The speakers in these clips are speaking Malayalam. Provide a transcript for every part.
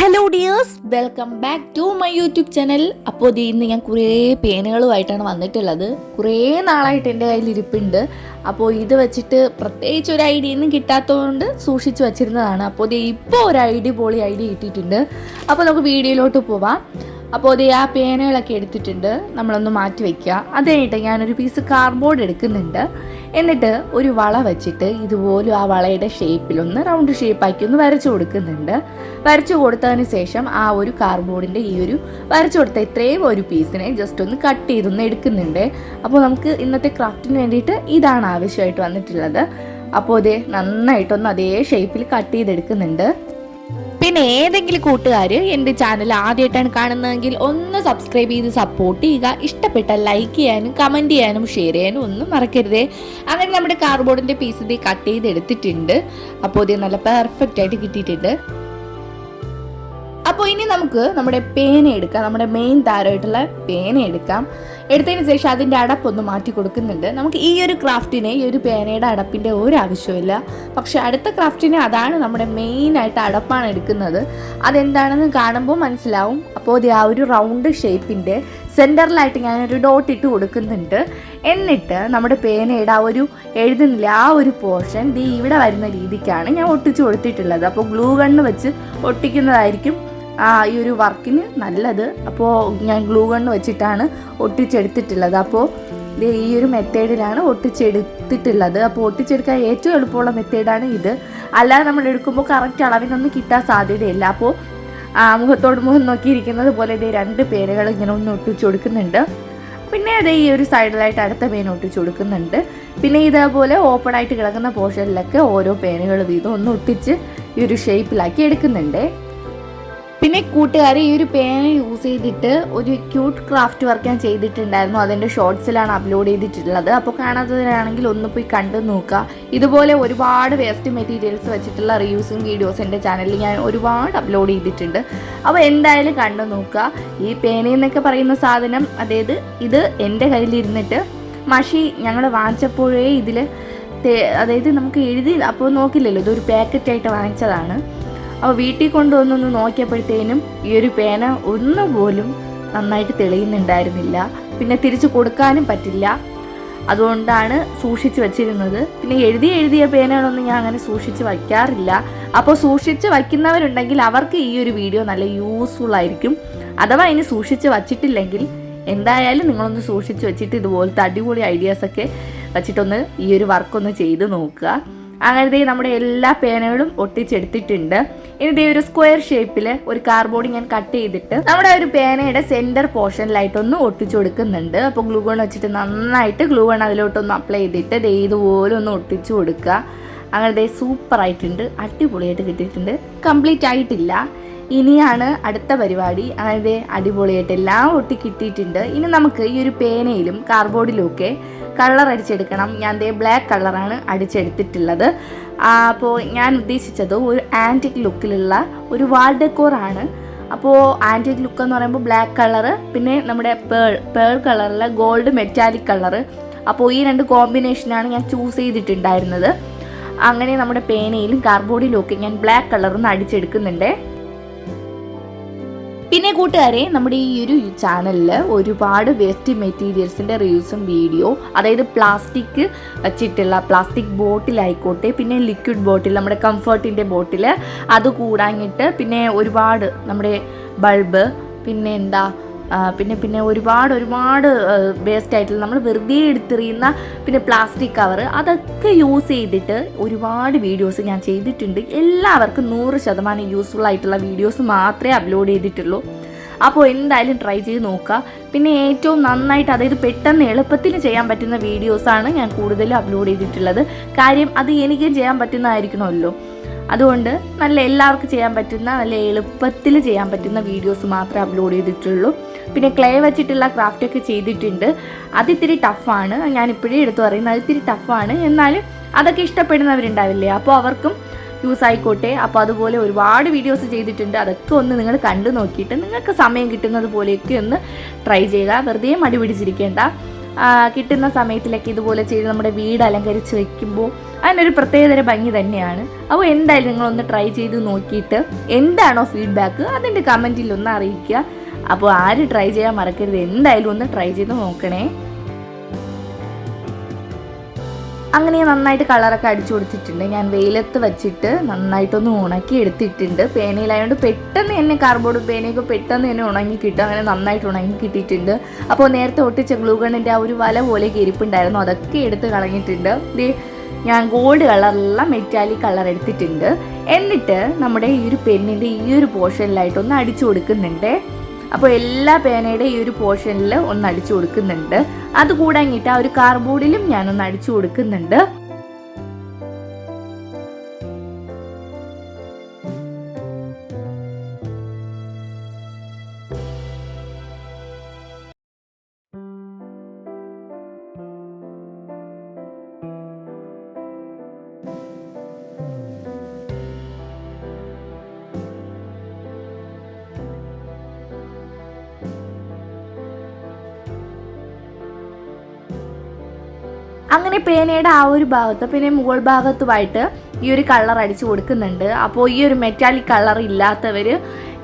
Hello dears welcome back to my YouTube channel അപ്പോൾ ഇത് ഇന്ന് ഞാൻ കുറേ പേനുകളുമായിട്ടാണ് വന്നിട്ടുള്ളത്. കുറേ നാളായിട്ട് എന്റെ കയ്യിൽ ഇരിപ്പുണ്ട്. അപ്പോൾ ഇത് വെച്ചിട്ട് പ്രത്യേകിച്ച് ഒരു ഐഡിയ ഒന്നും കിട്ടാത്തതുകൊണ്ട് സൂക്ഷിച്ച് വെച്ചിരുന്നതാണ്. അപ്പോൾ ഇത് ഇപ്പോൾ ഒരു ഐഡിയ പൊളി ഐഡിയ കിട്ടിയിട്ടുണ്ട്. അപ്പോൾ നമുക്ക് വീഡിയോയിലോട്ട് പോവാം. അപ്പോൾ അത് ആ പേനകളൊക്കെ എടുത്തിട്ടുണ്ട്. നമ്മളൊന്ന് മാറ്റി വയ്ക്കുക അത് കഴിഞ്ഞിട്ട് ഞാനൊരു പീസ് കാർഡ്ബോർഡ് എടുക്കുന്നുണ്ട്. എന്നിട്ട് ഒരു വള വെച്ചിട്ട് ഇതുപോലെ ആ വളയുടെ ഷേപ്പിലൊന്ന് റൗണ്ട് ഷേപ്പാക്കി ഒന്ന് വരച്ചു കൊടുക്കുന്നുണ്ട്. വരച്ചു കൊടുത്തതിന് ശേഷം ആ ഒരു കാർഡ്ബോർഡിന്റെ ഈ ഒരു വരച്ചു കൊടുത്ത ഇത്രയും ഒരു പീസിനെ ജസ്റ്റ് ഒന്ന് കട്ട് ചെയ്തൊന്ന് എടുക്കുന്നുണ്ട്. അപ്പോൾ നമുക്ക് ഇന്നത്തെ ക്രാഫ്റ്റിന് വേണ്ടിയിട്ട് ഇതാണ് ആവശ്യമായിട്ട് വന്നിട്ടുള്ളത്. അപ്പോൾ ഇത് നന്നായിട്ടൊന്ന് അതേ ഷേപ്പിൽ കട്ട് ചെയ്തെടുക്കുന്നുണ്ട്. പിന്നെ ഏതെങ്കിലും കൂട്ടുകാർ എന്റെ ചാനൽ ആദ്യമായിട്ടാണ് കാണുന്നതെങ്കിൽ ഒന്ന് സബ്സ്ക്രൈബ് ചെയ്ത് സപ്പോർട്ട് ചെയ്യുക. ഇഷ്ടപ്പെട്ട ലൈക്ക് ചെയ്യാനും കമന്റ് ചെയ്യാനും ഷെയർ ചെയ്യാനും ഒന്നും മറക്കരുതേ. അങ്ങനെ നമ്മുടെ കാർബോർഡിന്റെ പീസ് ഇത് കട്ട് ചെയ്ത് എടുത്തിട്ടുണ്ട് അപ്പോൾ ഇത് നല്ല പെർഫെക്റ്റ് ആയിട്ട് കിട്ടിയിട്ടുണ്ട്. അപ്പോൾ ഇനി നമുക്ക് നമ്മുടെ പേന എടുക്കാം. നമ്മുടെ മെയിൻ താരമായിട്ടുള്ള പേന എടുക്കാം. എടുത്തതിന് ശേഷം അതിന്റെ അടപ്പൊന്ന് മാറ്റി കൊടുക്കുന്നുണ്ട്. നമുക്ക് ഈ ഒരു ക്രാഫ്റ്റിന് ഈ ഒരു പേനയുടെ അടപ്പിന്റെ ഒരു ആവശ്യമില്ല പക്ഷെ അടുത്ത ക്രാഫ്റ്റിന് അതാണ് നമ്മുടെ മെയിനായിട്ട് അടപ്പാണ് എടുക്കുന്നത്. അതെന്താണെന്ന് കാണുമ്പോൾ മനസ്സിലാവും. അപ്പോൾ അത് ആ ഒരു റൗണ്ട് ഷേപ്പിന്റെ സെന്ററിലായിട്ട് ഞാനൊരു ഡോട്ട് ഇട്ട് കൊടുക്കുന്നുണ്ട്. എന്നിട്ട് നമ്മുടെ പേനയുടെ ആ ഒരു എഴുതുന്നില്ല ആ ഒരു പോർഷൻ ദീ ഇവിടെ വരുന്ന രീതിക്കാണ് ഞാൻ ഒട്ടിച്ച് കൊടുത്തിട്ടുള്ളത്. അപ്പോൾ ഗ്ലൂ ഗണ്ണ് വെച്ച് ഒട്ടിക്കുന്നതായിരിക്കും ആ ഈ ഒരു വർക്കിന് നല്ലത്. അപ്പോൾ ഞാൻ ഗ്ലൂ ഗണ്ണ് വെച്ചിട്ടാണ് ഒട്ടിച്ചെടുത്തിട്ടുള്ളത്. അപ്പോൾ ഈ ഒരു മെത്തേഡിലാണ് ഒട്ടിച്ചെടുത്തിട്ടുള്ളത്. അപ്പോൾ ഒട്ടിച്ചെടുക്കാൻ ഏറ്റവും എളുപ്പമുള്ള മെത്തേഡാണ് ഇത്. അല്ലാതെ നമ്മൾ എടുക്കുമ്പോൾ കറക്റ്റ് അളവിനൊന്നും കിട്ടാൻ സാധ്യതയില്ല. അപ്പോൾ മുഖത്തോട് മുഖം നോക്കിയിരിക്കുന്നത് പോലെ ഇത് രണ്ട് പേരുകൾ ഇങ്ങനെ ഒന്ന് ഒട്ടിച്ചു കൊടുക്കുന്നുണ്ട്. പിന്നെ അത് ഈ ഒരു സൈഡിലായിട്ട് അടുത്ത പേന ഒട്ടിച്ചു കൊടുക്കുന്നുണ്ട്. പിന്നെ ഇതേപോലെ ഓപ്പൺ ആയിട്ട് കിടക്കുന്ന പോർഷനിലൊക്കെ ഓരോ പേനകൾ വീതം ഒന്ന് ഒട്ടിച്ച് ഈ ഒരു ഷേപ്പിലാക്കി എടുക്കുന്നുണ്ട്. പിന്നെ കൂട്ടുകാരെ ഈ ഒരു പേന യൂസ് ചെയ്തിട്ട് ഒരു ക്യൂട്ട് ക്രാഫ്റ്റ് വർക്ക് ഞാൻ ചെയ്തിട്ടുണ്ടായിരുന്നു. അതിന്റെ ഷോർട്സിലാണ് അപ്ലോഡ് ചെയ്തിട്ടുള്ളത്. അപ്പോൾ കാണാത്തവരാണെങ്കിൽ ഒന്ന് പോയി കണ്ടു നോക്കുക. ഇതുപോലെ ഒരുപാട് വേസ്റ്റ് മെറ്റീരിയൽസ് വെച്ചിട്ടുള്ള റിവ്യൂസും വീഡിയോസ് എന്റെ ചാനലിൽ ഞാൻ ഒരുപാട് അപ്ലോഡ് ചെയ്തിട്ടുണ്ട്. അപ്പോൾ എന്തായാലും കണ്ടു നോക്കുക. ഈ പേനയെന്നൊക്കെ പറയുന്ന സാധനം അതായത് ഇത് എന്റെ കയ്യിലിരുന്നിട്ട് മഷി ഞങ്ങൾ വാങ്ങിച്ചപ്പോഴേ ഇതിൽ അതായത് നമുക്ക് എഴുതി അപ്പോൾ നോക്കില്ലല്ലോ ഇതൊരു പാക്കറ്റായിട്ട് വാങ്ങിച്ചതാണ്. അപ്പോൾ വീട്ടിൽ കൊണ്ടുവന്നൊന്ന് നോക്കിയപ്പോഴത്തേനും ഈ ഒരു പേന ഒന്നുപോലും നന്നായിട്ട് തെളിയുന്നുണ്ടായിരുന്നില്ല. പിന്നെ തിരിച്ചു കൊടുക്കാനും പറ്റില്ല. അതുകൊണ്ടാണ് സൂക്ഷിച്ച് വെച്ചിരുന്നത്. പിന്നെ എഴുതി എഴുതിയ പേനകളൊന്നും ഞാൻ അങ്ങനെ സൂക്ഷിച്ച് വയ്ക്കാറില്ല. അപ്പോൾ സൂക്ഷിച്ച് വയ്ക്കുന്നവരുണ്ടെങ്കിൽ അവർക്ക് ഈ ഒരു വീഡിയോ നല്ല യൂസ്ഫുൾ ആയിരിക്കും. അഥവാ ഇനി സൂക്ഷിച്ച് വച്ചിട്ടില്ലെങ്കിൽ എന്തായാലും നിങ്ങളൊന്ന് സൂക്ഷിച്ച് വെച്ചിട്ട് ഇതുപോലത്തെ അടിപൊളി ഐഡിയാസൊക്കെ വെച്ചിട്ടൊന്ന് ഈ ഒരു വർക്കൊന്ന് ചെയ്ത് നോക്കുക. അങ്ങനെ ദേ നമ്മുടെ എല്ലാ പേനകളും ഒട്ടിച്ചെടുത്തിട്ടുണ്ട്. ഇനി ദേ ഒരു സ്ക്വയർ ഷേപ്പിൽ ഒരു കാർഡ്ബോർഡ് ഞാൻ കട്ട് ചെയ്തിട്ട് നമ്മുടെ ഒരു പേനയുടെ സെന്റർ പോർഷനിലായിട്ടൊന്ന് ഒട്ടിച്ചു കൊടുക്കുന്നുണ്ട്. അപ്പോൾ ഗ്ലൂ ഗൺ വെച്ചിട്ട് നന്നായിട്ട് ഗ്ലൂ ഗൺ അതിലോട്ടൊന്ന് അപ്ലൈ ചെയ്തിട്ട് ദേ ഇതുപോലെ ഒന്ന് ഒട്ടിച്ചു കൊടുക്കുക. അങ്ങനെ ദേ സൂപ്പർ ആയിട്ടുണ്ട് അടിപൊളിയായിട്ട് കിട്ടിയിട്ടുണ്ട്. കംപ്ലീറ്റ് ആയിട്ടില്ല. ഇനിയാണ് അടുത്ത പരിപാടി. അതായത് അടിപൊളിയായിട്ട് എല്ലാം ഒട്ടി കിട്ടിയിട്ടുണ്ട്. ഇനി നമുക്ക് ഈ ഒരു പേനയിലും കാർഡ്ബോർഡിലും ഒക്കെ കളർ അടിച്ചെടുക്കണം. ഞാൻ ദേ ബ്ലാക്ക് കളറാണ് അടിച്ചെടുത്തിട്ടുള്ളത്. അപ്പോൾ ഞാൻ ഉദ്ദേശിച്ചത് ഒരു ആന്റിക് ലുക്കിലുള്ള ഒരു വാൾ ഡെക്കോറാണ് അപ്പോൾ ആന്റിക് ലുക്ക് എന്ന് പറയുമ്പോൾ ബ്ലാക്ക് കളറ് പിന്നെ നമ്മുടെ പേൾ പേൾ കളറിലെ ഗോൾഡ് മെറ്റാലിക് കളറ് അപ്പോൾ ഈ രണ്ട് കോമ്പിനേഷനാണ് ഞാൻ ചൂസ് ചെയ്തിട്ടുണ്ടായിരുന്നത്. അങ്ങനെ നമ്മുടെ പേനയിലും കാർബോർഡിലും ഒക്കെ ഞാൻ ബ്ലാക്ക് കളറിൽ നിന്ന് അടിച്ചെടുക്കുന്നുണ്ട്. പിന്നെ കൂട്ടുകാരെ നമ്മുടെ ഈ ഒരു ചാനലിൽ ഒരുപാട് വേസ്റ്റ് മെറ്റീരിയൽസിന്റെ റിവ്യൂസും വീഡിയോ അതായത് പ്ലാസ്റ്റിക് വെച്ചിട്ടുള്ള പ്ലാസ്റ്റിക് ബോട്ടിലായിക്കോട്ടെ പിന്നെ ലിക്വിഡ് ബോട്ടിൽ നമ്മുടെ കംഫർട്ടിന്റെ ബോട്ടിൽ അത് കൂടാഞ്ഞിട്ട് പിന്നെ ഒരുപാട് നമ്മുടെ ബൾബ് പിന്നെ എന്താ പിന്നെ പിന്നെ ഒരുപാട് ഒരുപാട് വേസ്റ്റ് ആയിട്ടുള്ള നമ്മൾ വെറുതെ എടുത്തെറിയുന്ന പിന്നെ പ്ലാസ്റ്റിക് കവർ അതൊക്കെ യൂസ് ചെയ്തിട്ട് ഒരുപാട് വീഡിയോസ് ഞാൻ ചെയ്തിട്ടുണ്ട്. എല്ലാവർക്കും നൂറ് ശതമാനം യൂസ്ഫുൾ ആയിട്ടുള്ള വീഡിയോസ് മാത്രമേ അപ്ലോഡ് ചെയ്തിട്ടുള്ളൂ. അപ്പോൾ എന്തായാലും ട്രൈ ചെയ്ത് നോക്കുക. പിന്നെ ഏറ്റവും നന്നായിട്ട് അതായത് പെട്ടെന്ന് എളുപ്പത്തിൽ ചെയ്യാൻ പറ്റുന്ന വീഡിയോസാണ് ഞാൻ കൂടുതലും അപ്ലോഡ് ചെയ്തിട്ടുള്ളത്. കാര്യം അത് എനിക്കും ചെയ്യാൻ പറ്റുന്നതായിരിക്കണമല്ലോ. അതുകൊണ്ട് നല്ല എല്ലാവർക്കും ചെയ്യാൻ പറ്റുന്ന നല്ല എളുപ്പത്തിൽ ചെയ്യാൻ പറ്റുന്ന വീഡിയോസ് മാത്രമേ അപ്ലോഡ് ചെയ്തിട്ടുള്ളൂ. പിന്നെ ക്ലേ വെച്ചിട്ടുള്ള ക്രാഫ്റ്റൊക്കെ ചെയ്തിട്ടുണ്ട്. അതിത്തിരി ടഫാണ് ഞാൻ ഇപ്പോഴേ എടുത്തു പറയുന്നത് അതിത്തിരി ടഫാണ് എന്നാലും അതൊക്കെ ഇഷ്ടപ്പെടുന്നവരുണ്ടാവില്ലേ? അപ്പോൾ അവർക്കും യൂസ് ആയിക്കോട്ടെ. അപ്പോൾ അതുപോലെ ഒരുപാട് വീഡിയോസ് ചെയ്തിട്ടുണ്ട്. അതൊക്കെ ഒന്ന് നിങ്ങൾ കണ്ടു നോക്കിയിട്ട് നിങ്ങൾക്ക് സമയം കിട്ടുന്നത് പോലെയൊക്കെ ഒന്ന് ട്രൈ ചെയ്യുക വെറുതെ മടി പിടിച്ചിരിക്കേണ്ട. കിട്ടുന്ന സമയത്തിലൊക്കെ ഇതുപോലെ ചെയ്ത് നമ്മുടെ വീട് അലങ്കരിച്ച് വെക്കുമ്പോൾ അതിനൊരു പ്രത്യേകതര ഭംഗി തന്നെയാണ്. അപ്പോൾ എന്തായാലും നിങ്ങളൊന്ന് ട്രൈ ചെയ്ത് നോക്കിയിട്ട് എന്താണോ ഫീഡ്ബാക്ക് അതിന്റെ കമന്റിൽ ഒന്ന് അറിയിക്കുക. അപ്പോൾ ആര് ട്രൈ ചെയ്യാൻ മറക്കരുത്. എന്തായാലും ഒന്ന് ട്രൈ ചെയ്ത് നോക്കണേ. അങ്ങനെ നന്നായിട്ട് കളറൊക്കെ അടിച്ചു കൊടുത്തിട്ടുണ്ട്. ഞാൻ വെയിലത്ത് വെച്ചിട്ട് നന്നായിട്ടൊന്ന് ഉണക്കി എടുത്തിട്ടുണ്ട്. പേനയിലായതുകൊണ്ട് പെട്ടെന്ന് തന്നെ കാർബോർഡ് പേനയൊക്കെ പെട്ടെന്ന് തന്നെ ഉണങ്ങി കിട്ടും. അങ്ങനെ നന്നായിട്ട് ഉണങ്ങി കിട്ടിയിട്ടുണ്ട്. അപ്പോൾ നേരത്തെ ഒട്ടിച്ച ഗ്ലൂഗണിന്റെ ആ ഒരു വല പോലെ ഇരിപ്പുണ്ടായിരുന്നു അതൊക്കെ എടുത്ത് കളഞ്ഞിട്ടുണ്ട്. ഞാൻ ഗോൾഡ് കളറുള്ള മെറ്റാലിക് കളർ എടുത്തിട്ടുണ്ട്. എന്നിട്ട് നമ്മുടെ ഈ ഒരു പെന്നിന്റെ ഈ ഒരു പോർഷനിലായിട്ട് ഒന്ന് അടിച്ചു കൊടുക്കുന്നുണ്ട്. അപ്പോൾ എല്ലാ പേനയുടെ ഈ ഒരു പോർഷനിൽ ഒന്ന് അടിച്ചു കൊടുക്കുന്നുണ്ട്. അതുകൂടാങ്ങിട്ട് ആ ഒരു കാർബോർഡിലും ഞാനൊന്ന് അടിച്ചു കൊടുക്കുന്നുണ്ട്. അങ്ങനെ പേനയുടെ ആ ഒരു ഭാഗത്ത് പിന്നെ മുകൾ ഭാഗത്തുമായിട്ട് ഈ ഒരു കളർ അടിച്ചു കൊടുക്കുന്നുണ്ട്. അപ്പോൾ ഈ ഒരു മെറ്റാലിക് കളർ ഇല്ലാത്തവർ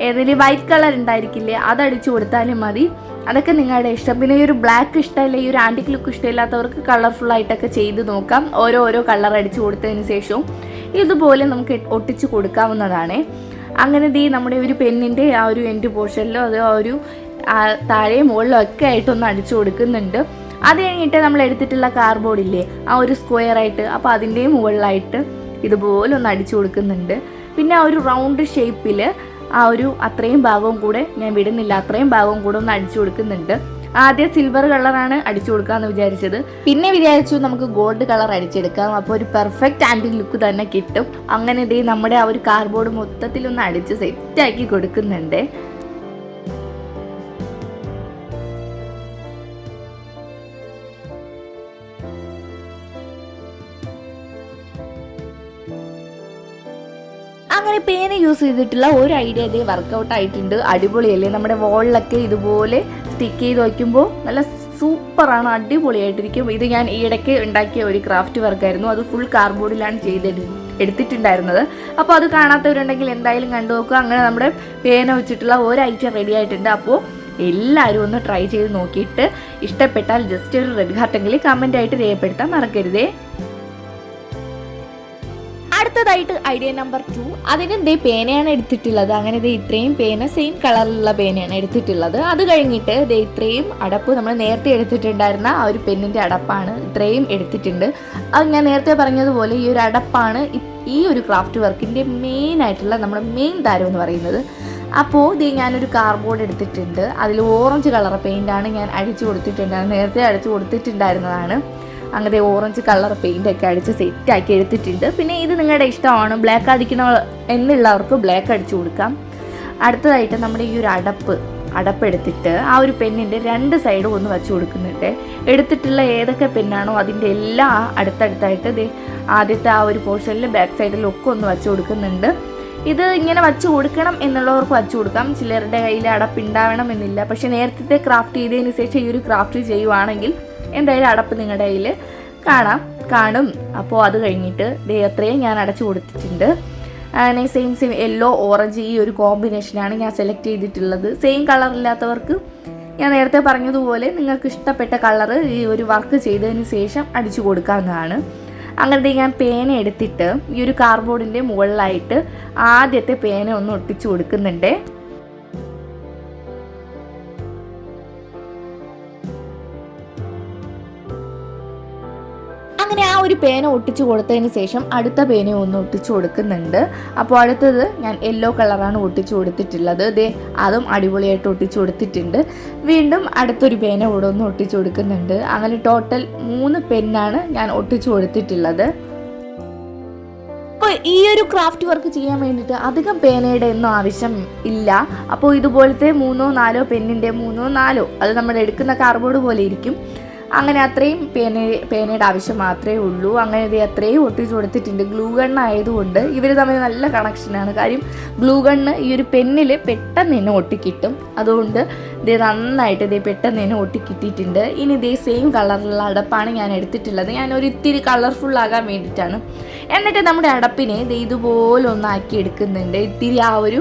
ഏതെങ്കിലും വൈറ്റ് കളർ ഉണ്ടായിരിക്കില്ലേ അത് അടിച്ചു കൊടുത്താലും മതി. അതൊക്കെ നിങ്ങളുടെ ഇഷ്ടം. പിന്നെ ഈ ഒരു ബ്ലാക്ക് ഇഷ്ടമല്ല ഈ ഒരു ആന്റിക് ലുക്ക് ഇഷ്ടമില്ലാത്തവർക്ക് കളർഫുൾ ആയിട്ടൊക്കെ ചെയ്ത് നോക്കാം. ഓരോ ഓരോ കളർ അടിച്ചു കൊടുത്തതിന് ശേഷവും ഇതുപോലെ നമുക്ക് ഒട്ടിച്ചു കൊടുക്കാവുന്നതാണ്. അങ്ങനെ ദീ നമ്മുടെ ഒരു പെന്നിന്റെ ആ ഒരു എൻഡ് പോർഷനിലോ അതോ ആ ഒരു താഴെ മുകളിലോ ഒക്കെ ആയിട്ടൊന്ന് അടിച്ചു കൊടുക്കുന്നുണ്ട്. അത് കഴിഞ്ഞിട്ട് നമ്മൾ എടുത്തിട്ടുള്ള കാർബോർഡ് ഇല്ലേ ആ ഒരു സ്ക്വയർ ആയിട്ട് അപ്പോൾ അതിന്റെ മുകളിലായിട്ട് ഇതുപോലെ ഒന്ന് അടിച്ചു കൊടുക്കുന്നുണ്ട്. പിന്നെ ആ ഒരു റൗണ്ട് ഷേപ്പിൽ ആ ഒരു അത്രയും ഭാഗവും കൂടെ ഞാൻ വിടുന്നില്ല അത്രയും ഭാഗവും കൂടെ ഒന്ന് അടിച്ചു കൊടുക്കുന്നുണ്ട്. ആദ്യം സിൽവർ കളറാണ് അടിച്ചു കൊടുക്കാമെന്ന് വിചാരിച്ചത്. പിന്നെ വിചാരിച്ചു നമുക്ക് ഗോൾഡ് കളർ അടിച്ചെടുക്കാം. അപ്പോൾ ഒരു പെർഫെക്റ്റ് ആന്റി ലുക്ക് തന്നെ കിട്ടും. അങ്ങനെ ഇതേ നമ്മുടെ ആ ഒരു കാർബോർഡ് മൊത്തത്തിലൊന്ന് അടിച്ച് സെറ്റാക്കി കൊടുക്കുന്നുണ്ട്. യൂസ് ചെയ്തിട്ടുള്ള ഒരു ഐഡിയ ഇതേ വർക്കൗട്ട് ആയിട്ടുണ്ട്. അടിപൊളിയല്ലേ? നമ്മുടെ വോളിലൊക്കെ ഇതുപോലെ സ്റ്റിക്ക് ചെയ്ത് വയ്ക്കുമ്പോൾ നല്ല സൂപ്പറാണ് അടിപൊളിയായിട്ടിരിക്കും. ഇത് ഞാൻ ഈയിടയ്ക്ക് ഉണ്ടാക്കിയ ഒരു ക്രാഫ്റ്റ് വർക്കായിരുന്നു അത് ഫുൾ കാർഡ്ബോർഡിലാണ് ചെയ്തെടു എടുത്തിട്ടുണ്ടായിരുന്നത്. അപ്പോൾ അത് കാണാത്തവരുണ്ടെങ്കിൽ എന്തായാലും കണ്ടു നോക്കുക. അങ്ങനെ നമ്മുടെ പേന വെച്ചിട്ടുള്ള ഒരു ഐറ്റം റെഡി ആയിട്ടുണ്ട്. അപ്പോൾ എല്ലാവരും ഒന്ന് ട്രൈ ചെയ്ത് നോക്കിയിട്ട് ഇഷ്ടപ്പെട്ടാൽ ജസ്റ്റ് ഒരു റെഡ് ഹാർട്ടെങ്കിൽ കമന്റ് ആയിട്ട് രേഖപ്പെടുത്താൻ മറക്കരുതേ. അടുത്തതായിട്ട് ഐഡിയ നമ്പർ ടു. അതിന് ദേ പേനയാണ് എടുത്തിട്ടുള്ളത്. അങ്ങനെ ദേ ഇത്രയും പേന സെയിം കളറിലുള്ള പേനയാണ് എടുത്തിട്ടുള്ളത്. അത് കഴിഞ്ഞിട്ട് ദേ ഇത്രയും അടപ്പ് നമ്മൾ നേരത്തെ എടുത്തിട്ടുണ്ടായിരുന്ന ആ ഒരു പെന്നിന്റെ അടപ്പാണ് ഇത്രയും എടുത്തിട്ടുണ്ട്. അത് ഞാൻ നേരത്തെ പറഞ്ഞതുപോലെ ഈ ഒരു അടപ്പാണ് ഈ ഒരു ക്രാഫ്റ്റ് വർക്കിന്റെ മെയിൻ ആയിട്ടുള്ള നമ്മുടെ മെയിൻ താരം എന്ന് പറയുന്നത്. അപ്പോൾ ഇത് ഞാനൊരു കാർബോർഡ് എടുത്തിട്ടുണ്ട്. അതിൽ ഓറഞ്ച് കളർ പെയിന്റാണ് ഞാൻ അടിച്ചു കൊടുത്തിട്ടുണ്ടായിരുന്നത് നേരത്തെ അടിച്ചു കൊടുത്തിട്ടുണ്ടായിരുന്നതാണ്. അങ്ങനെ ഓറഞ്ച് കളർ പെയിന്റ് ഒക്കെ അടിച്ച് സെറ്റാക്കി എടുത്തിട്ടുണ്ട്. പിന്നെ ഇത് നിങ്ങളുടെ ഇഷ്ടമാണ്. ബ്ലാക്ക് അടിക്കണ എന്നുള്ളവർക്ക് ബ്ലാക്ക് അടിച്ചു കൊടുക്കാം. അടുത്തതായിട്ട് നമ്മുടെ ഈ ഒരു അടപ്പ് അടപ്പെടുത്തിട്ട് ആ ഒരു പെന്നിന്റെ രണ്ട് സൈഡും ഒന്ന് വെച്ച് കൊടുക്കുന്നുണ്ട്. എടുത്തിട്ടുള്ള ഏതൊക്കെ പെന്നാണോ അതിന്റെ എല്ലാം അടുത്തടുത്തായിട്ട് ഇത് ആദ്യത്തെ ആ ഒരു പോർഷനിൽ ബാക്ക് സൈഡിലും ഒക്കെ ഒന്ന് വെച്ച് കൊടുക്കുന്നുണ്ട്. ഇത് ഇങ്ങനെ വച്ച് കൊടുക്കണം എന്നുള്ളവർക്ക് വച്ചു കൊടുക്കാം. ചിലരുടെ കയ്യിൽ അടപ്പ് ഉണ്ടാവണം എന്നില്ല. പക്ഷേ നേരത്തെ ക്രാഫ്റ്റ് ചെയ്തതിന് ശേഷം ഈ ഒരു ക്രാഫ്റ്റ് ചെയ്യുവാണെങ്കിൽ എന്തായാലും അടപ്പ് നിങ്ങളുടെ കയ്യിൽ കാണാം. കാണും. അപ്പോൾ അത് കഴിഞ്ഞിട്ട് ദേ അത്രയും ഞാൻ അടച്ചു കൊടുത്തിട്ടുണ്ട്. അങ്ങനെ സെയിം സെയിം യെല്ലോ ഓറഞ്ച് ഈ ഒരു കോമ്പിനേഷനാണ് ഞാൻ സെലക്ട് ചെയ്തിട്ടുള്ളത്. സെയിം കളർ ഇല്ലാത്തവർക്ക് ഞാൻ നേരത്തെ പറഞ്ഞതുപോലെ നിങ്ങൾക്ക് ഇഷ്ടപ്പെട്ട കളറ് ഈ ഒരു വർക്ക് ചെയ്തതിന് ശേഷം അടിച്ചു കൊടുക്കാവുന്നതാണ്. അങ്ങനത്തെ ഞാൻ പേന എടുത്തിട്ട് ഈ ഒരു കാർബോർഡിന്റെ മുകളിലായിട്ട് ആദ്യത്തെ പേന ഒന്ന് ഒട്ടിച്ചു കൊടുക്കുന്നുണ്ട്. ഒരു പേന ഒട്ടിച്ചു കൊടുത്തതിന് ശേഷം അടുത്ത പേന ഒന്ന് ഒട്ടിച്ചു കൊടുക്കുന്നുണ്ട്. അപ്പോൾ അടുത്തത് ഞാൻ യെല്ലോ കളറാണ് ഒട്ടിച്ചു കൊടുത്തിട്ടുള്ളത്. ദേ അതും അടിപൊളിയായിട്ട് ഒട്ടിച്ചു കൊടുത്തിട്ടുണ്ട്. വീണ്ടും അടുത്തൊരു പേന കൂടെ ഒന്ന് ഒട്ടിച്ചു കൊടുക്കുന്നുണ്ട്. അങ്ങനെ ടോട്ടൽ മൂന്ന് പെന്നാണ് ഞാൻ ഒട്ടിച്ചു കൊടുത്തിട്ടുള്ളത്. അപ്പോൾ ഈ ഒരു ക്രാഫ്റ്റ് വർക്ക് ചെയ്യാൻ വേണ്ടിയിട്ട് അധികം പേനയുടെ ഒന്നും ആവശ്യം ഇല്ല. അപ്പോൾ ഇതുപോലത്തെ മൂന്നോ നാലോ പെന്നിന്റെ മൂന്നോ നാലോ അത് നമ്മൾ എടുക്കുന്ന കാർബോർഡ് പോലെ ഇരിക്കും. അങ്ങനെ അത്രയും പേന പേനയുടെ ആവശ്യം മാത്രമേ ഉള്ളൂ. അങ്ങനെ ഇത് അത്രയും ഒട്ടിച്ച് കൊടുത്തിട്ടുണ്ട്. ഗ്ലൂ ഗൺ ആയതുകൊണ്ട് ഇവർ തമ്മിൽ നല്ല കണക്ഷനാണ് കാര്യം ഗ്ലൂ ഗണ്ണ് ഈ ഒരു പെന്നിൽ പെട്ടെന്ന് തന്നെ ഒട്ടിക്കിട്ടും. അതുകൊണ്ട് ഇതേ നന്നായിട്ട് ഇതേ പെട്ടെന്ന് തന്നെ ഒട്ടിക്കിട്ടിട്ടുണ്ട്. ഇനി ഇതേ സെയിം കളറിലുള്ള അടപ്പാണ് ഞാൻ എടുത്തിട്ടുള്ളത്. ഞാൻ ഒരു ഇത്തിരി കളർഫുൾ ആകാൻ വേണ്ടിയിട്ടാണ്. എന്നിട്ട് നമ്മുടെ അടപ്പിനെ ഇത് ഇതുപോലെ ഒന്നാക്കി എടുക്കുന്നുണ്ട്. ഇത്തിരി ആ ഒരു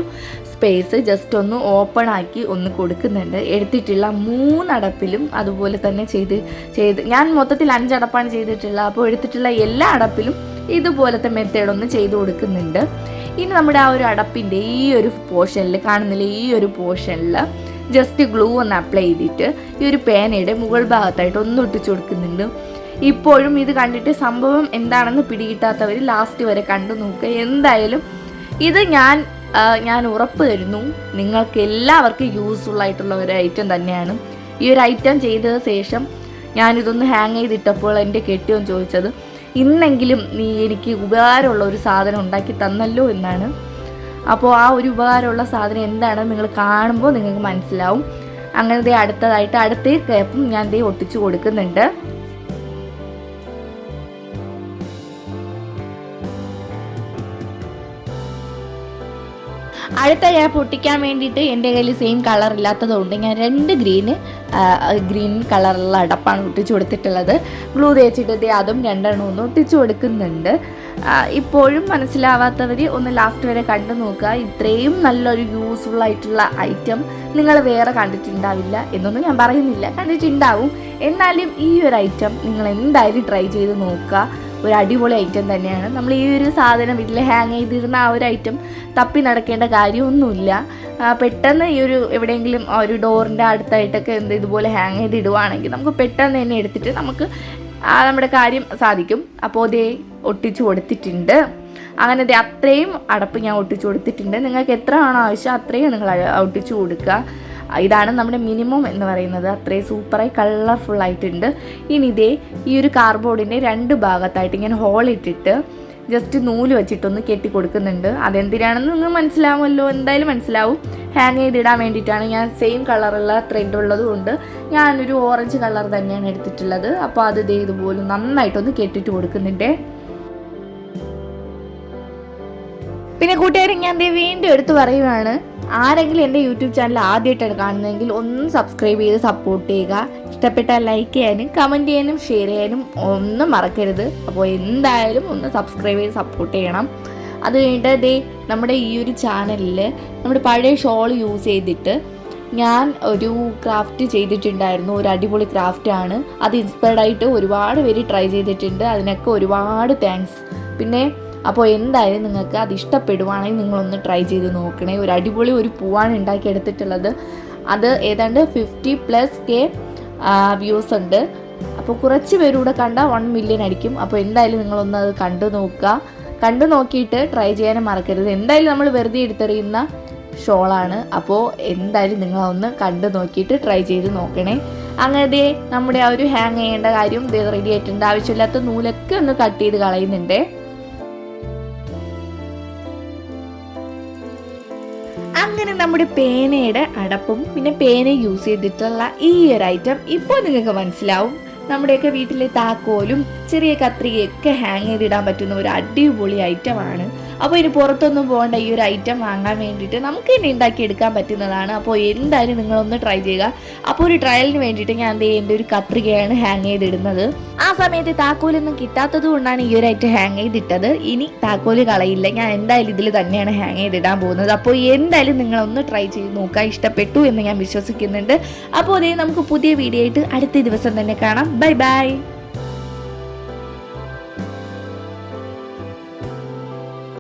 സ്പേസ് ജസ്റ്റ് ഒന്ന് ഓപ്പൺ ആക്കി ഒന്ന് കൊടുക്കുന്നുണ്ട്. എടുത്തിട്ടുള്ള മൂന്നടപ്പിലും അതുപോലെ തന്നെ ചെയ്ത് ചെയ്ത്. ഞാൻ മൊത്തത്തിൽ അഞ്ചടപ്പാണ് ചെയ്തിട്ടുള്ളത്. അപ്പോൾ എടുത്തിട്ടുള്ള എല്ലാ അടപ്പിലും ഇതുപോലത്തെ മെത്തേഡ് ഒന്ന് ചെയ്തു കൊടുക്കുന്നുണ്ട്. ഇനി നമ്മുടെ ആ ഒരു അടപ്പിന്റെ ഈ ഒരു പോർഷനിൽ കാണുന്നില്ല ഈ ഒരു പോർഷനിൽ ജസ്റ്റ് ഗ്ലൂ ഒന്ന് അപ്ലൈ ചെയ്തിട്ട് ഈ ഒരു പേനയുടെ മുകൾ ഭാഗത്തായിട്ട് ഒന്ന് ഒട്ടിച്ചു കൊടുക്കുന്നുണ്ട്. ഇപ്പോഴും ഇത് കണ്ടിട്ട് സംഭവം എന്താണെന്ന് പിടികിട്ടാത്തവർ ലാസ്റ്റ് വരെ കണ്ടു നോക്കുക. എന്തായാലും ഇത് ഞാൻ ഞാൻ ഉറപ്പ് തരുന്നു. നിങ്ങൾക്ക് എല്ലാവർക്കും യൂസ്ഫുൾ ആയിട്ടുള്ള ഒരു ഐറ്റം തന്നെയാണ്. ഈ ഒരു ഐറ്റം ചെയ്ത ശേഷം ഞാനിതൊന്ന് ഹാങ് ചെയ്തിട്ടപ്പോൾ എന്റെ കെട്ടിയോൻ ചോദിച്ചത് ഇന്നെങ്കിലും നീ എനിക്ക് ഉപകാരമുള്ള ഒരു സാധനം ഉണ്ടാക്കി തന്നല്ലോ എന്നാണ്. അപ്പോൾ ആ ഒരു ഉപകാരമുള്ള സാധനം എന്താണെന്ന് നിങ്ങൾ കാണുമ്പോൾ നിങ്ങൾക്ക് മനസ്സിലാവും. അങ്ങനെ ദേ അടുത്തതായിട്ട് അടുത്ത കേപ്പും ഞാൻ ദേ ഒട്ടിച്ചു കൊടുക്കുന്നുണ്ട്. അടുത്ത ഞാൻ പൊട്ടിക്കാൻ വേണ്ടിയിട്ട് എന്റെ കയ്യിൽ സെയിം കളർ ഇല്ലാത്തതുകൊണ്ട് ഞാൻ രണ്ട് ഗ്രീന് ഗ്രീൻ കളറുള്ള അടപ്പാണ് ഒട്ടിച്ചു കൊടുത്തിട്ടുള്ളത്. ഗ്ലൂ തേച്ചിട്ട് അതും രണ്ടെണ്ണം ഒന്ന് ഒട്ടിച്ചു കൊടുക്കുന്നുണ്ട്. ഇപ്പോഴും മനസ്സിലാവാത്തവർ ഒന്ന് ലാസ്റ്റ് വരെ കണ്ടു നോക്കുക. ഇത്രയും നല്ലൊരു യൂസ്ഫുൾ ആയിട്ടുള്ള ഐറ്റം നിങ്ങൾ വേറെ കണ്ടിട്ടുണ്ടാവില്ല എന്നൊന്നും ഞാൻ പറയുന്നില്ല. കണ്ടിട്ടുണ്ടാവും. എന്നാലും ഈ ഒരു ഐറ്റം നിങ്ങൾ എന്തായാലും ട്രൈ ചെയ്ത് നോക്കുക. ഒരു അടിപൊളി ഐറ്റം തന്നെയാണ്. നമ്മൾ ഈ ഒരു സാധനം ഇതിൽ ഹാങ് ചെയ്തിരുന്ന ആ ഒരു ഐറ്റം തപ്പി നടക്കേണ്ട കാര്യമൊന്നുമില്ല. പെട്ടെന്ന് ഈ ഒരു എവിടെയെങ്കിലും ഒരു ഡോറിന്റെ അടുത്തായിട്ടൊക്കെ എന്ത് ഇതുപോലെ ഹാങ് ചെയ്തിടുവാണെങ്കിൽ നമുക്ക് പെട്ടെന്ന് തന്നെ എടുത്തിട്ട് നമുക്ക് ആ നമ്മുടെ കാര്യം സാധിക്കും. അപ്പോൾ അതേ ഒട്ടിച്ചു കൊടുത്തിട്ടുണ്ട്. അങ്ങനെ ദേ അത്രയും അടപ്പ് ഞാൻ ഒട്ടിച്ചു കൊടുത്തിട്ടുണ്ട്. നിങ്ങൾക്ക് എത്ര ആണോ ആവശ്യം അത്രയും നിങ്ങൾ ഒട്ടിച്ചു കൊടുക്കുക. ഇതാണ് നമ്മുടെ മിനിമം എന്ന് പറയുന്നത്. അത്രയും സൂപ്പറായി കളർഫുൾ ആയിട്ടുണ്ട്. ഇനി ഇതേ ഈ ഒരു കാർബോർഡിന്റെ രണ്ട് ഭാഗത്തായിട്ട് ഇങ്ങനെ ഹോൾ ഇട്ടിട്ട് ജസ്റ്റ് നൂൽ വെച്ചിട്ടൊന്ന് കെട്ടി കൊടുക്കുന്നുണ്ട്. അതെന്തിനാണെന്ന് നിങ്ങൾ മനസ്സിലാവുമല്ലോ. എന്തായാലും മനസ്സിലാവും. ഹാങ് ചെയ്തിടാൻ വേണ്ടിയിട്ടാണ് ഞാൻ സെയിം കളറുള്ള ത്രെഡ് ഉള്ളത് കൊണ്ട് ഞാനൊരു ഓറഞ്ച് കളർ തന്നെയാണ് എടുത്തിട്ടുള്ളത്. അപ്പോൾ അത് ദേ ഇതുപോലെ നന്നായിട്ടൊന്ന് കെട്ടിട്ട് കൊടുക്കുന്നുണ്ട്. പിന്നെ കൂട്ടുകാരെ ഞാൻ ദേ വീണ്ടും എടുത്തു പറയുവാണ്. ആരെങ്കിലും എന്റെ യൂട്യൂബ് ചാനൽ ആദ്യമായിട്ടാണ് കാണുന്നതെങ്കിൽ ഒന്ന് സബ്സ്ക്രൈബ് ചെയ്ത് സപ്പോർട്ട് ചെയ്യുക. ഇഷ്ടപ്പെട്ടാൽ ലൈക്ക് ചെയ്യാനും കമന്റ് ചെയ്യാനും ഷെയർ ചെയ്യാനും ഒന്നും മറക്കരുത്. അപ്പോൾ എന്തായാലും ഒന്ന് സബ്സ്ക്രൈബ് ചെയ്ത് സപ്പോർട്ട് ചെയ്യണം. അത് കഴിഞ്ഞിട്ട് ദേ നമ്മുടെ ഈ ഒരു ചാനലിൽ നമ്മുടെ പഴയ ഷോൾ യൂസ് ചെയ്തിട്ട് ഞാൻ ഒരു ക്രാഫ്റ്റ് ചെയ്തിട്ടുണ്ടായിരുന്നു. ഒരു അടിപൊളി ക്രാഫ്റ്റാണ് അത് ഇൻസ്പയർഡ് ആയിട്ട് ഒരുപാട് പേര് ട്രൈ ചെയ്തിട്ടുണ്ട്. അതിനൊക്കെ ഒരുപാട് താങ്ക്സ് പിന്നെ അപ്പോൾ എന്തായാലും നിങ്ങൾക്ക് അത് ഇഷ്ടപ്പെടുവാണെങ്കിൽ നിങ്ങളൊന്ന് ട്രൈ ചെയ്ത് നോക്കണേ. ഒരു അടിപൊളി ഒരു പൂവാണ് ഉണ്ടാക്കിയെടുത്തിട്ടുള്ളത്. അത് ഏതാണ്ട് ഫിഫ്റ്റി പ്ലസ് കെ വ്യൂസ് ഉണ്ട്. അപ്പോൾ കുറച്ച് പേരൂടെ കണ്ടാൽ വൺ മില്യൺ അടിക്കും. അപ്പോൾ എന്തായാലും നിങ്ങളൊന്ന് അത് കണ്ടു നോക്കുക. കണ്ടു നോക്കിയിട്ട് ട്രൈ ചെയ്യാനും മറക്കരുത്. എന്തായാലും നമ്മൾ വെറുതെ എടുത്തെറിയുന്ന ഷോളാണ്. അപ്പോൾ എന്തായാലും നിങ്ങളൊന്ന് കണ്ടു നോക്കിയിട്ട് ട്രൈ ചെയ്ത് നോക്കണേ. അങ്ങനെ ദേ നമ്മുടെ ആ ഒരു ഹാങ് ചെയ്യേണ്ട കാര്യം റെഡി ആയിട്ടുണ്ട്. ആവശ്യമില്ലാത്ത നൂലൊക്കെ ഒന്ന് കട്ട് ചെയ്ത് കളയുന്നുണ്ടേ. നമ്മുടെ പേനയുടെ അടപ്പും പിന്നെ പേന യൂസ് ചെയ്തിട്ടുള്ള ഈ ഒരു ഐറ്റം ഇപ്പോൾ നിങ്ങൾക്ക് മനസ്സിലാവും. നമ്മുടെയൊക്കെ വീട്ടിലെ താക്കോലും ചെറിയ കത്രികയൊക്കെ ഹാങ് ചെയ്തിടാൻ പറ്റുന്ന ഒരു അടിപൊളി ഐറ്റമാണ് അപ്പോൾ ഇനി പുറത്തൊന്നും പോകേണ്ട ഈ ഒരു ഐറ്റം വാങ്ങാൻ വേണ്ടിയിട്ട് നമുക്ക് തന്നെ ഉണ്ടാക്കി എടുക്കാൻ പറ്റുന്നതാണ്. അപ്പോൾ എന്തായാലും നിങ്ങളൊന്ന് ട്രൈ ചെയ്യുക. അപ്പോൾ ഒരു ട്രയലിന് വേണ്ടിയിട്ട് ഞാൻ ദേ എന്റെ ഒരു കത്രികയാണ് ഹാങ് ചെയ്തിടുന്നത്. ആ സമയത്ത് താക്കോലൊന്നും കിട്ടാത്തത് കൊണ്ടാണ് ഈ ഒരു ഐറ്റം ഹാങ് ചെയ്തിട്ടത്. ഇനി താക്കോൽ കളയില്ല. ഞാൻ എന്തായാലും ഇതിൽ തന്നെയാണ് ഹാങ് ചെയ്തിടാൻ പോകുന്നത്. അപ്പോൾ എന്തായാലും നിങ്ങളൊന്ന് ട്രൈ ചെയ്ത് നോക്കുക. ഇഷ്ടപ്പെട്ടു എന്ന് ഞാൻ വിശ്വസിക്കുന്നുണ്ട്. അപ്പോൾ അതേ നമുക്ക് പുതിയ വീഡിയോ ആയിട്ട് അടുത്ത ദിവസം തന്നെ കാണാം. Bye bye